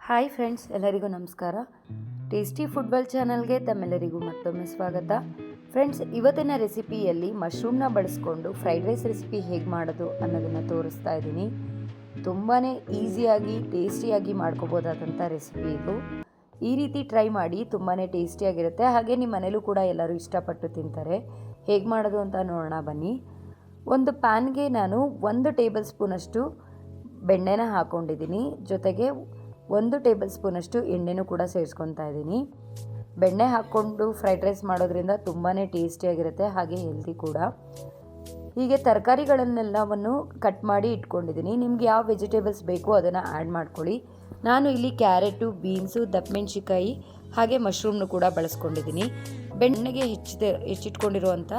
Hi friends, ಎಲ್ಲರಿಗೂ ನಮಸ್ಕಾರ. Tasty football ಚಾನಲ್ಗೆ ತಮ್ಮೆಲ್ಲರಿಗೂ ಮತ್ತೊಮ್ಮೆ ಸ್ವಾಗತ. ಫ್ರೆಂಡ್ಸ್, ಇವತ್ತಿನ ರೆಸಿಪಿಯಲ್ಲಿ ಮಶ್ರೂಮ್ನ ಬಳಸ್ಕೊಂಡು ಫ್ರೈಡ್ ರೈಸ್ ರೆಸಿಪಿ ಹೇಗೆ ಮಾಡೋದು ಅನ್ನೋದನ್ನು ತೋರಿಸ್ತಾ ಇದ್ದೀನಿ. ತುಂಬಾ ಈಸಿಯಾಗಿ, ಟೇಸ್ಟಿಯಾಗಿ ಮಾಡ್ಕೋಬೋದಾದಂಥ ರೆಸಿಪಿ ಇದು. ಈ ರೀತಿ ಟ್ರೈ ಮಾಡಿ ತುಂಬಾ ಟೇಸ್ಟಿಯಾಗಿರುತ್ತೆ. ಹಾಗೆ ನಿಮ್ಮ ಮನೇಲೂ ಕೂಡ ಎಲ್ಲರೂ ಇಷ್ಟಪಟ್ಟು ತಿಂತಾರೆ. ಹೇಗೆ ಮಾಡೋದು ಅಂತ ನೋಡೋಣ, ಬನ್ನಿ. ಒಂದು ಪ್ಯಾನ್ಗೆ ನಾನು ಒಂದು ಟೇಬಲ್ ಸ್ಪೂನಷ್ಟು ಬೆಣ್ಣೆನ ಹಾಕ್ಕೊಂಡಿದ್ದೀನಿ ಜೊತೆಗೆ ಒಂದು ಟೇಬಲ್ ಸ್ಪೂನಷ್ಟು ಎಣ್ಣೆನೂ ಕೂಡ ಸೇರಿಸ್ಕೊತಾ ಇದ್ದೀನಿ. ಬೆಣ್ಣೆ ಹಾಕ್ಕೊಂಡು ಫ್ರೈಡ್ ರೈಸ್ ಮಾಡೋದ್ರಿಂದ ತುಂಬಾ ಟೇಸ್ಟಿಯಾಗಿರುತ್ತೆ, ಹಾಗೆ ಹೆಲ್ದಿ ಕೂಡ. ಹೀಗೆ ತರಕಾರಿಗಳನ್ನೆಲ್ಲವನ್ನು ಕಟ್ ಮಾಡಿ ಇಟ್ಕೊಂಡಿದ್ದೀನಿ. ನಿಮ್ಗೆ ಯಾವ ವೆಜಿಟೇಬಲ್ಸ್ ಬೇಕೋ ಅದನ್ನು ಆ್ಯಡ್ ಮಾಡ್ಕೊಳ್ಳಿ. ನಾನು ಇಲ್ಲಿ ಕ್ಯಾರೆಟು, ಬೀನ್ಸು ದಪ್ಪಮೆಣ್ಸಿಕಾಯಿ ಹಾಗೆ ಮಶ್ರೂಮ್ನು ಕೂಡ ಬಳಸ್ಕೊಂಡಿದ್ದೀನಿ. ಬೆಣ್ಣೆಗೆ ಹೆಚ್ಚಿದ ಹೆಚ್ಚಿಟ್ಕೊಂಡಿರುವಂಥ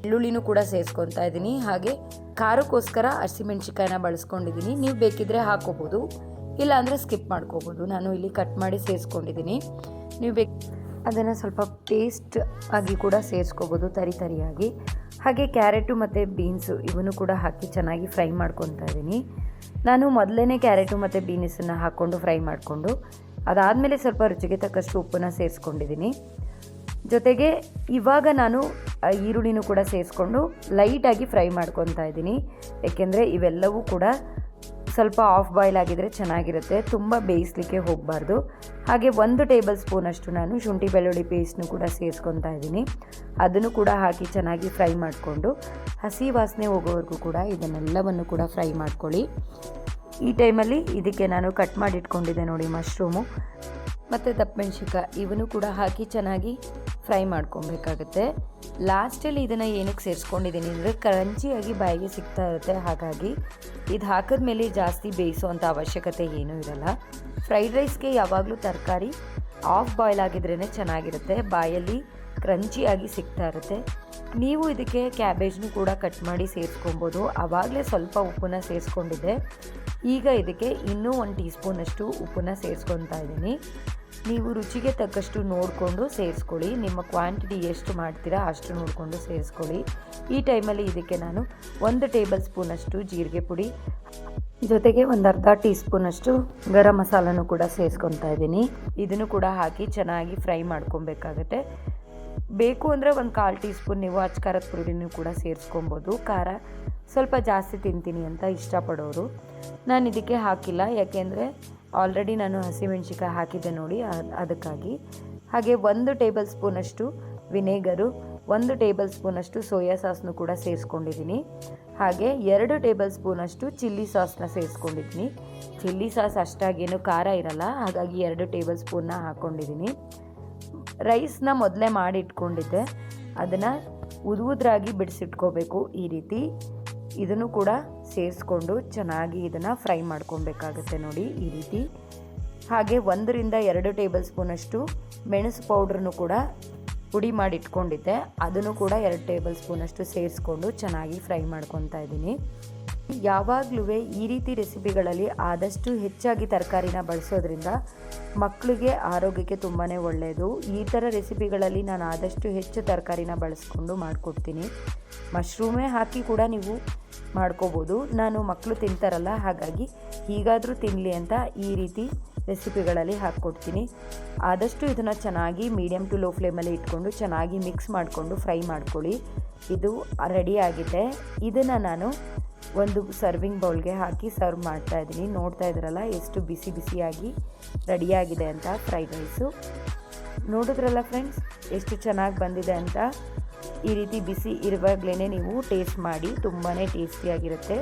ಬೆಳ್ಳುಳ್ಳಿನೂ ಕೂಡ ಸೇರಿಸ್ಕೊತಾ ಇದ್ದೀನಿ. ಹಾಗೆ ಖಾರಕ್ಕೋಸ್ಕರ ಹಸಿಮೆಣ್ಸಿಕಾಯಿನ ಬಳಸ್ಕೊಂಡಿದ್ದೀನಿ. ನೀವು ಬೇಕಿದ್ರೆ ಹಾಕೋಬೋದು ಇಲ್ಲ ಅಂದರೆ ಸ್ಕಿಪ್ ಮಾಡ್ಕೋಬೋದು. ನಾನು ಇಲ್ಲಿ ಕಟ್ ಮಾಡಿ ಸೇರಿಸ್ಕೊಂಡಿದ್ದೀನಿ. ನೀವು ಬೇಕು ಅದನ್ನು ಸ್ವಲ್ಪ ಪೇಸ್ಟ್ ಆಗಿ ಕೂಡ ಸೇರಿಸ್ಕೋಬೋದು, ತರಿ ತರಿಯಾಗಿ. ಹಾಗೆ ಕ್ಯಾರೆಟು ಮತ್ತು ಬೀನ್ಸು ಇವನು ಕೂಡ ಹಾಕಿ ಚೆನ್ನಾಗಿ ಫ್ರೈ ಮಾಡ್ಕೊತಾ ಇದ್ದೀನಿ. ನಾನು ಮೊದಲೇ ಕ್ಯಾರೆಟು ಮತ್ತು ಬೀನ್ಸನ್ನು ಹಾಕ್ಕೊಂಡು ಫ್ರೈ ಮಾಡಿಕೊಂಡು, ಅದಾದಮೇಲೆ ಸ್ವಲ್ಪ ರುಚಿಗೆ ತಕ್ಕಷ್ಟು ಉಪ್ಪನ್ನು ಸೇರಿಸ್ಕೊಂಡಿದ್ದೀನಿ. ಜೊತೆಗೆ ಇವಾಗ ನಾನು ಈರುಳ್ಳಿನೂ ಕೂಡ ಸೇರಿಸ್ಕೊಂಡು ಲೈಟಾಗಿ ಫ್ರೈ ಮಾಡ್ಕೊತಾ ಇದ್ದೀನಿ. ಏಕೆಂದರೆ ಇವೆಲ್ಲವೂ ಕೂಡ ಸ್ವಲ್ಪ ಆಫ್ ಬಾಯ್ಲ್ ಆಗಿದ್ರೆ ಚೆನ್ನಾಗಿರುತ್ತೆ. ತುಂಬ ಬೇಯಿಸ್ಲಿಕ್ಕೆ ಹೋಗಬಾರ್ದು. ಹಾಗೆ ಒಂದು ಟೇಬಲ್ ಸ್ಪೂನಷ್ಟು ನಾನು ಶುಂಠಿ ಬೆಳ್ಳುಳ್ಳಿ ಪೇಸ್ಟ್ನು ಕೂಡ ಸೇರಿಸ್ಕೊತಾ ಇದ್ದೀನಿ. ಅದನ್ನು ಕೂಡ ಹಾಕಿ ಚೆನ್ನಾಗಿ ಫ್ರೈ ಮಾಡಿಕೊಂಡು, ಹಸಿ ವಾಸನೆ ಹೋಗೋವರೆಗೂ ಕೂಡ ಇದನ್ನೆಲ್ಲವನ್ನು ಕೂಡ ಫ್ರೈ ಮಾಡ್ಕೊಳ್ಳಿ. ಈ ಟೈಮಲ್ಲಿ ಇದಕ್ಕೆ ನಾನು ಕಟ್ ಮಾಡಿಟ್ಕೊಂಡಿದ್ದೆ ನೋಡಿ ಮಶ್ರೂಮು ಮತ್ತು ದಪ್ಪಮೆಣ್ಸಿಕಾಯಿ ಇವನು ಕೂಡ ಹಾಕಿ ಚೆನ್ನಾಗಿ ಫ್ರೈ ಮಾಡ್ಕೊಬೇಕಾಗುತ್ತೆ. ಲಾಸ್ಟಲ್ಲಿ ಇದನ್ನು ಏನಕ್ಕೆ ಸೇರಿಸ್ಕೊಂಡಿದ್ದೀನಿ ಅಂದರೆ ಕ್ರಂಚಿಯಾಗಿ ಬಾಯಿಗೆ ಸಿಗ್ತಾ ಇರುತ್ತೆ. ಹಾಗಾಗಿ ಇದು ಹಾಕಿದ್ಮೇಲೆ ಜಾಸ್ತಿ ಬೇಯಿಸುವಂಥ ಅವಶ್ಯಕತೆ ಏನೂ ಇರಲ್ಲ. ಫ್ರೈಡ್ ರೈಸ್ಗೆ ಯಾವಾಗಲೂ ತರಕಾರಿ ಆಫ್ ಬಾಯ್ಲ್ ಆಗಿದ್ರೇ ಚೆನ್ನಾಗಿರುತ್ತೆ. ಬಾಯಲ್ಲಿ ಕ್ರಂಚಿಯಾಗಿ ಸಿಗ್ತಾ ಇರುತ್ತೆ. ನೀವು ಇದಕ್ಕೆ ಕ್ಯಾಬೇಜ್ನೂ ಕೂಡ ಕಟ್ ಮಾಡಿ ಸೇರಿಸ್ಕೊಬೋದು. ಆವಾಗಲೇ ಸ್ವಲ್ಪ ಉಪ್ಪನ್ನ ಸೇರಿಸ್ಕೊಂಡಿದ್ದೆ. ಈಗ ಇದಕ್ಕೆ ಇನ್ನೂ ಒಂದು ಟೀ ಸ್ಪೂನಷ್ಟು ಉಪ್ಪನ್ನ ಸೇರಿಸ್ಕೊತಾ ಇದ್ದೀನಿ. ನೀವು ರುಚಿಗೆ ತಕ್ಕಷ್ಟು ನೋಡಿಕೊಂಡು ಸೇರಿಸ್ಕೊಳ್ಳಿ. ನಿಮ್ಮ ಕ್ವಾಂಟಿಟಿ ಎಷ್ಟು ಮಾಡ್ತೀರಾ ಅಷ್ಟು ನೋಡಿಕೊಂಡು ಸೇರಿಸ್ಕೊಳ್ಳಿ. ಈ ಟೈಮಲ್ಲಿ ಇದಕ್ಕೆ ನಾನು ಒಂದು ಟೇಬಲ್ ಸ್ಪೂನಷ್ಟು ಜೀರಿಗೆ ಪುಡಿ, ಜೊತೆಗೆ ಒಂದು ಅರ್ಧ ಟೀ ಸ್ಪೂನಷ್ಟು ಗರಂ ಮಸಾಲನೂ ಕೂಡ ಸೇರಿಸ್ಕೊತಾ ಇದ್ದೀನಿ. ಇದನ್ನು ಕೂಡ ಹಾಕಿ ಚೆನ್ನಾಗಿ ಫ್ರೈ ಮಾಡ್ಕೊಬೇಕಾಗತ್ತೆ. ಬೇಕು ಅಂದರೆ ಒಂದು ಕಾಲು ಟೀ ಸ್ಪೂನ್ ನೀವು ಅಚ್ಕಾರದ ಪುಡಿನೂ ಕೂಡ ಸೇರಿಸ್ಕೊಬೋದು ಖಾರ ಸ್ವಲ್ಪ ಜಾಸ್ತಿ ತಿಂತೀನಿ ಅಂತ ಇಷ್ಟಪಡೋರು. ನಾನು ಇದಕ್ಕೆ ಹಾಕಿಲ್ಲ. ಯಾಕೆಂದರೆ ಆಲ್ರೆಡಿ ನಾನು ಹಸಿಮೆಣ್ಸಿಕಾಯಿ ಹಾಕಿದ್ದೆ ನೋಡಿ ಅದಕ್ಕಾಗಿ. ಹಾಗೆ ಒಂದು ಟೇಬಲ್ ಸ್ಪೂನಷ್ಟು ವಿನೇಗರು, ಒಂದು ಟೇಬಲ್ ಸ್ಪೂನಷ್ಟು ಸೋಯಾ ಸಾಸ್ನು ಕೂಡ ಸೇರಿಸ್ಕೊಂಡಿದ್ದೀನಿ. ಹಾಗೆ ಎರಡು ಟೇಬಲ್ ಸ್ಪೂನಷ್ಟು ಚಿಲ್ಲಿ ಸಾಸ್ನ ಸೇರಿಸ್ಕೊಂಡಿದ್ದೀನಿ. ಚಿಲ್ಲಿ ಸಾಸ್ ಅಷ್ಟಾಗೇನು ಖಾರ ಇರಲ್ಲ, ಹಾಗಾಗಿ ಎರಡು ಟೇಬಲ್ ಸ್ಪೂನ್ನ ಹಾಕ್ಕೊಂಡಿದ್ದೀನಿ ರೈಸ್ನ ಮೊದಲೇ ಮಾಡಿ ಇಟ್ಕೊಂಡಿದ್ದೆ ಅದನ್ನು ಉದುವುದ್ರಾಗಿ ಬಿಡಿಸಿಟ್ಕೋಬೇಕು ಈ ರೀತಿ. ಇದನ್ನು ಕೂಡ ಸೇರಿಸ್ಕೊಂಡು ಚೆನ್ನಾಗಿ ಇದನ್ನು ಫ್ರೈ ಮಾಡ್ಕೊಬೇಕಾಗುತ್ತೆ ನೋಡಿ ಈ ರೀತಿ. ಹಾಗೆ ಒಂದರಿಂದ ಎರಡು ಟೇಬಲ್ ಸ್ಪೂನಷ್ಟು ಮೆಣಸು ಪೌಡ್ರನ್ನು ಕೂಡ ಪುಡಿ ಮಾಡಿ ಇಟ್ಕೊಂಡಿದ್ದೆ ಅದನ್ನು ಕೂಡ ಎರಡು ಟೇಬಲ್ ಸ್ಪೂನಷ್ಟು ಸೇರಿಸ್ಕೊಂಡು ಚೆನ್ನಾಗಿ ಫ್ರೈ ಮಾಡ್ಕೊತಾ ಇದ್ದೀನಿ. ಯಾವಾಗಲೂ ಈ ರೀತಿ ರೆಸಿಪಿಗಳಲ್ಲಿ ಆದಷ್ಟು ಹೆಚ್ಚಾಗಿ ತರಕಾರಿನ ಬಳಸೋದ್ರಿಂದ ಮಕ್ಕಳಿಗೆ ಆರೋಗ್ಯಕ್ಕೆ ತುಂಬಾ ಒಳ್ಳೆಯದು ಈ ಥರ ರೆಸಿಪಿಗಳಲ್ಲಿ ನಾನು ಆದಷ್ಟು ಹೆಚ್ಚು ತರಕಾರಿನ ಬಳಸ್ಕೊಂಡು ಮಾಡಿಕೊಡ್ತೀನಿ. ಮಶ್ರೂಮೇ ಹಾಕಿ ಕೂಡ ನೀವು ಮಾಡ್ಕೋಬೋದು. ನಾನು ಮಕ್ಕಳು ತಿಂತಾರಲ್ಲ, ಹಾಗಾಗಿ ಹೀಗಾದರೂ ತಿನ್ನಲಿ ಅಂತ ಈ ರೀತಿ ರೆಸಿಪಿಗಳಲ್ಲಿ ಹಾಕ್ಕೊಡ್ತೀನಿ. ಆದಷ್ಟು ಇದನ್ನು ಚೆನ್ನಾಗಿ ಮೀಡಿಯಮ್ ಟು ಲೋ ಫ್ಲೇಮಲ್ಲಿ ಇಟ್ಕೊಂಡು ಚೆನ್ನಾಗಿ ಮಿಕ್ಸ್ ಮಾಡಿಕೊಂಡು ಫ್ರೈ ಮಾಡ್ಕೊಳ್ಳಿ. ಇದು ರೆಡಿ ಆಗಿದೆ. ಇದನ್ನು ನಾನು ಒಂದು ಸರ್ವಿಂಗ್ ಬೌಲ್ಗೆ ಹಾಕಿ ಸರ್ವ್ ಮಾಡ್ತಾ ಇದ್ದೀನಿ. ನೋಡ್ತಾ ಇದ್ರಲ್ಲ ಎಷ್ಟು ಬಿಸಿ ಬಿಸಿಯಾಗಿ ರೆಡಿಯಾಗಿದೆ ಅಂತ ಫ್ರೈಡ್ ರೈಸು ನೋಡಿದ್ರಲ್ಲ ಫ್ರೆಂಡ್ಸ್ ಎಷ್ಟು ಚೆನ್ನಾಗಿ ಬಂದಿದೆ ಅಂತ. ಈ ರೀತಿ ಬಿಸಿ ಇರುವಾಗಲೇ ನೀವು ಟೇಸ್ಟ್ ಮಾಡಿ ತುಂಬಾ ಟೇಸ್ಟಿಯಾಗಿರುತ್ತೆ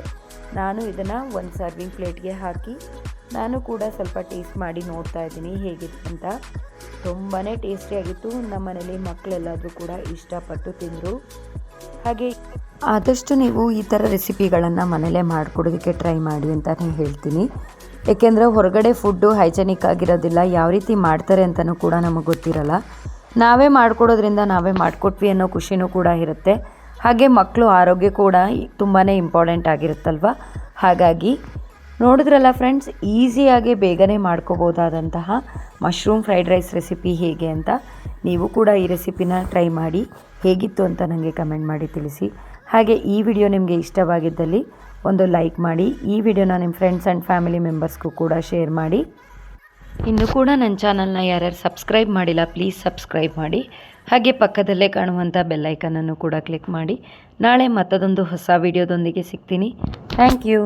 ನಾನು ಇದನ್ನು ಒಂದು ಸರ್ವಿಂಗ್ ಪ್ಲೇಟ್ಗೆ ಹಾಕಿ, ನಾನು ಕೂಡ ಸ್ವಲ್ಪ ಟೇಸ್ಟ್ ಮಾಡಿ ನೋಡ್ತಾ ಇದ್ದೀನಿ ಹೇಗಿತ್ತು ಅಂತ. ತುಂಬಾ ಟೇಸ್ಟಿಯಾಗಿತ್ತು ನಮ್ಮ ಮನೇಲಿ ಮಕ್ಕಳೆಲ್ಲರೂ ಕೂಡ ಇಷ್ಟಪಟ್ಟು ತಿಂದರು. ಹಾಗೆ ಆದಷ್ಟು ನೀವು ಈ ಥರ ರೆಸಿಪಿಗಳನ್ನು ಮನೇಲೇ ಮಾಡಿಕೊಡೋದಕ್ಕೆ ಟ್ರೈ ಮಾಡಿ ಅಂತಲೇ ಹೇಳ್ತೀನಿ. ಏಕೆಂದರೆ ಹೊರಗಡೆ ಫುಡ್ಡು ಹೈಜೆನಿಕ್ ಆಗಿರೋದಿಲ್ಲ, ಯಾವ ರೀತಿ ಮಾಡ್ತಾರೆ ಅಂತಲೂ ಕೂಡ ನಮಗೆ ಗೊತ್ತಿರಲ್ಲ. ನಾವೇ ಮಾಡಿಕೊಡೋದ್ರಿಂದ ನಾವೇ ಮಾಡಿಕೊಟ್ವಿ ಅನ್ನೋ ಖುಷಿನೂ ಕೂಡ ಇರುತ್ತೆ. ಹಾಗೆ ಮಕ್ಕಳು ಆರೋಗ್ಯ ಕೂಡ ತುಂಬಾ ಇಂಪಾರ್ಟೆಂಟ್ ಆಗಿರುತ್ತಲ್ವ? ಹಾಗಾಗಿ ನೋಡಿದ್ರಲ್ಲ ಫ್ರೆಂಡ್ಸ್, ಈಸಿಯಾಗಿ ಬೇಗನೆ ಮಾಡ್ಕೋಬೋದಾದಂತಹ ಮಶ್ರೂಮ್ ಫ್ರೈಡ್ ರೈಸ್ ರೆಸಿಪಿ ಹೇಗೆ ಅಂತ. ನೀವು ಕೂಡ ಈ ರೆಸಿಪಿನ ಟ್ರೈ ಮಾಡಿ, ಹೇಗಿತ್ತು ಅಂತ ನನಗೆ ಕಮೆಂಟ್ ಮಾಡಿ ತಿಳಿಸಿ. ಹಾಗೆ ಈ ವಿಡಿಯೋ ನಿಮಗೆ ಇಷ್ಟವಾಗಿದ್ದಲ್ಲಿ ಒಂದು ಲೈಕ್ ಮಾಡಿ, ಈ ವಿಡಿಯೋನ ನಿಮ್ಮ ಫ್ರೆಂಡ್ಸ್ ಆ್ಯಂಡ್ ಫ್ಯಾಮಿಲಿ ಮೆಂಬರ್ಸ್ಗೂ ಕೂಡ ಶೇರ್ ಮಾಡಿ. ಇನ್ನು ಕೂಡ ನನ್ನ ಚಾನಲ್ನ ಯಾರ್ಯಾರು ಸಬ್ಸ್ಕ್ರೈಬ್ ಮಾಡಿಲ್ಲ, ಪ್ಲೀಸ್ ಸಬ್ಸ್ಕ್ರೈಬ್ ಮಾಡಿ. ಹಾಗೆ ಪಕ್ಕದಲ್ಲೇ ಕಾಣುವಂಥ ಬೆಲ್ಲೈಕನನ್ನು ಕೂಡ ಕ್ಲಿಕ್ ಮಾಡಿ. ನಾಳೆ ಮತ್ತದೊಂದು ಹೊಸ ವಿಡಿಯೋದೊಂದಿಗೆ ಸಿಗ್ತೀನಿ. Thank you.